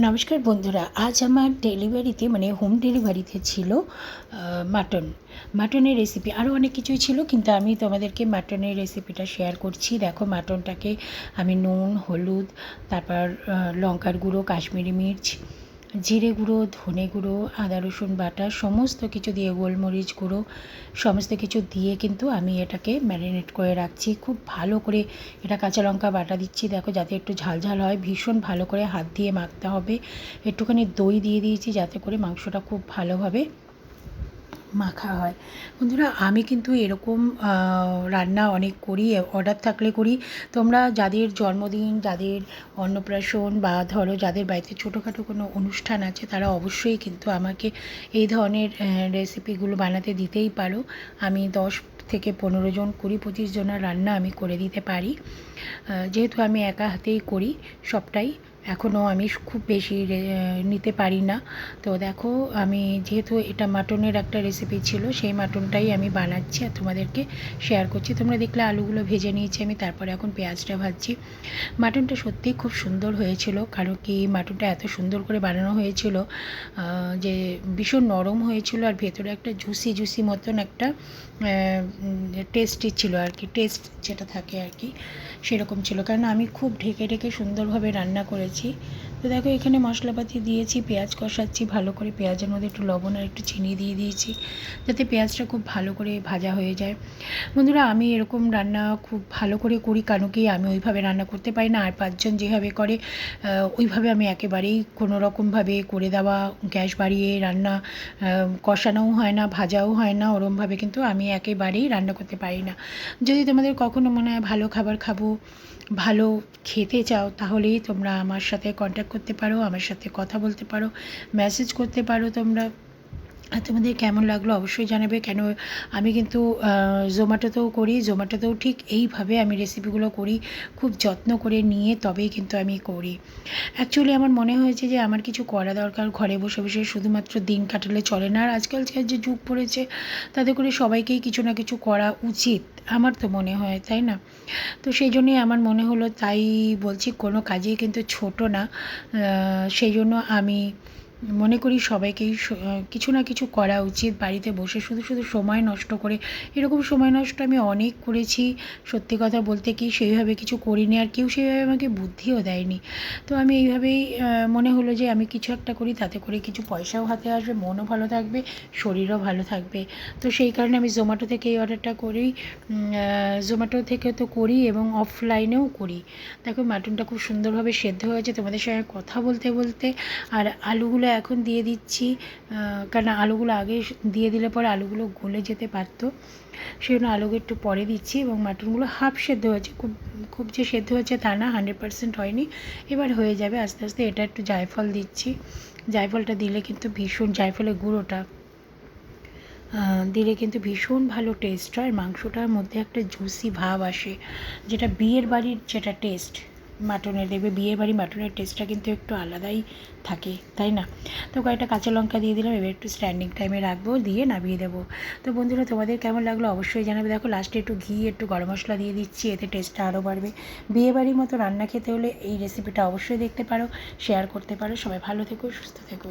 নমস্কার বন্ধুরা, আজ আমার ডেলিভারিতে মানে হোম ডেলিভারিতে ছিল মাটন। মাটনের রেসিপি আরও অনেক কিছুই ছিল, কিন্তু আমি তোমাদেরকে মাটনের রেসিপিটা শেয়ার করছি। দেখো, মাটনটাকে আমি নুন, হলুদ, তারপর লঙ্কার গুঁড়ো, কাশ্মীরি মির্চ জিরে গুঁড়ো, ধনে গুঁড়ো, আদা, রসুন বাটা, সমস্ত কিছু দিয়ে গোলমরিচ গুঁড়ো, সমস্ত কিছু দিয়ে কিন্তু আমি এটাকে ম্যারিনেট করে রাখছি। খুব ভালো করে এটা কাঁচা লঙ্কা বাটা দিচ্ছি, দেখো যাতে একটু ঝালঝাল ঝাল হয়। ভীষণ ভালো করে হাত দিয়ে মাখতে হবে। একটুখানি দই দিয়ে দিয়েছি যাতে করে মাংসটা খুব ভালোভাবে মাখা হয়। বন্ধুরা, আমি কিন্তু এরকম রান্না অনেক করি, অর্ডার থাকলে করি। তোমরা যাদের জন্মদিন, যাদের অন্নপ্রাশন বা ধরো যাদের বাড়িতে ছোটোখাটো কোনো অনুষ্ঠান আছে, তারা অবশ্যই কিন্তু আমাকে এই ধরনের রেসিপিগুলো বানাতে দিতেই পারো। আমি দশ থেকে পনেরো জন, কুড়ি, পঁচিশ জনের রান্না আমি করে দিতে পারি। যেহেতু আমি একা হাতেই করি সবটাই এখনও আমি খুব বেশি নিতে পারি না। তো দেখো, আমি যেহেতু এটা মাটনের একটা রেসিপি ছিল, সেই মাটনটাই আমি বানাচ্ছি আর তোমাদেরকে শেয়ার করছি। তোমরা দেখলে আলুগুলো ভেজে নিয়েছি আমি, তারপরে এখন পেঁয়াজটা ভাজছি। মাটনটা সত্যিই খুব সুন্দর হয়েছিল, কারণ কি মাটনটা এত সুন্দর করে বানানো হয়েছিল যে ভীষণ নরম হয়েছিল আর ভেতরে একটা জুসি জুসি মতন একটা টেস্টি ছিল আর কি টেস্ট যেটা থাকে আর কি, সেরকম ছিল। কারণ আমি খুব ঢেকে ঢেকে সুন্দরভাবে রান্না করেছি। છે. তো দেখো, এখানে মশলাপাতি দিয়েছি, পেঁয়াজ কষাচ্ছি, ভালো করে পেঁয়াজের মধ্যে একটু লবণ আর একটু চিনি দিয়ে দিয়েছি, যাতে পেঁয়াজটা খুব ভালো করে ভাজা হয়ে যায়। বন্ধুরা, আমি এরকম রান্না খুব ভালো করে করি, কারণ কি আমি ওইভাবে রান্না করতে পারি না, আর পাঁচজন যেভাবে করে ওইভাবে আমি একেবারেই কোনো রকমভাবে করে দেওয়া, গ্যাস বাড়িয়ে রান্না কষানোও হয় না, ভাজাও হয় না, ওরমভাবে কিন্তু আমি একেবারেই রান্না করতে পারি না। যদি তোমাদের কখনো মনে হয় ভালো খাবার খাব, ভালো খেতে চাও, তাহলেই তোমরা আমার সাথে কন্ট্যাক্ট করতে পারো আমার সাথে কথা বলতে পারো মেসেজ করতে পারো তোমরা। তোমাদের কেমন লাগল অবশ্যই জানাবে। কেন আমি কিন্তু জোম্যাটোতেও করি, জোম্যাটোতেও ঠিক এইভাবে আমি রেসিপিগুলো করি, খুব যত্ন করে নিয়ে তবেই কিন্তু আমি করি। অ্যাকচুয়ালি আমার মনে হয়েছে যে আমার কিছু করা দরকার, ঘরে বসে বসে শুধুমাত্র দিন কাটালে চলে না। আর আজকালকার যে যুগ পড়েছে, তাতে করে সবাইকেই কিছু না কিছু করা উচিত, আমার তো মনে হয়, তাই না? তো সেই জন্যই আমার মনে হলো, তাই বলছি, কোনো কাজেই কিন্তু ছোট না। সেই জন্য আমি মনে করি সবাইকেই কিছু না কিছু করা উচিত বাড়িতে বসে। শুধু শুধু সময় নষ্ট করে, এরকম সময় নষ্ট আমি অনেক করেছি। সত্যি কথা বলতে কি সেইভাবে কিছু করিনি আর কেউ সেইভাবে আমাকে বুদ্ধিও দেয়নি। তো আমি এইভাবেই মনে হলো যে আমি কিছু একটা করি, তাতে করে কিছু পয়সাও হাতে আসবে, মনও ভালো থাকবে, শরীরও ভালো থাকবে। তো সেই কারণে আমি জোম্যাটো থেকে এই অর্ডারটা করি। জোম্যাটো থেকে তো করি এবং অফলাইনেও করি। দেখো মাটনটা খুব সুন্দরভাবে সেদ্ধ হয়েছে। তোমাদের সঙ্গে কথা বলতে বলতে আর আলুগুলো এখন দিয়ে দিচ্ছি কারণ আলুগুলো আগে দিয়ে দিলে পরে আলুগুলো গলে যেতে পারতো। সেই জন্য আলুকে একটু পরে দিচ্ছি এবং মাটনগুলো হাফ সেদ্ধ হয়েছে। খুব খুব যে সেদ্ধ হয়েছে তা না হান্ড্রেড পার্সেন্ট হয়নি। এবার হয়ে যাবে আস্তে আস্তে এটা একটু জায়ফল দিচ্ছি। জায়ফলটা দিলে কিন্তু ভীষণ, জায়ফলের গুঁড়োটা দিলে কিন্তু ভীষণ ভালো টেস্ট হয়। মাংসটার মধ্যে একটা জুসি ভাব আসে, যেটা বিয়ের বাড়ির যেটা টেস্ট মাটনের, দেখবে বিয়ে বাড়ি মাটনের টেস্টটা কিন্তু একটু আলাদাই থাকে, তাই না? তো কয়েকটা কাঁচা লঙ্কা দিয়ে দিলাম, এবার একটু স্ট্যান্ডিং টাইমে রাখব, দিয়ে নামিয়ে দেবো। তো বন্ধুরা, তোমাদের কেমন লাগল অবশ্যই জানাবে। দেখো লাস্টে একটু ঘি, একটু গরম মশলা দিয়ে দিচ্ছি, এতে টেস্টটা আরও বাড়বে। বিয়ে বাড়ির মতো রান্না খেতে হলে এই রেসিপিটা অবশ্যই দেখতে পারো শেয়ার করতে পারো। সবাই ভালো থেকো, সুস্থ থেকো।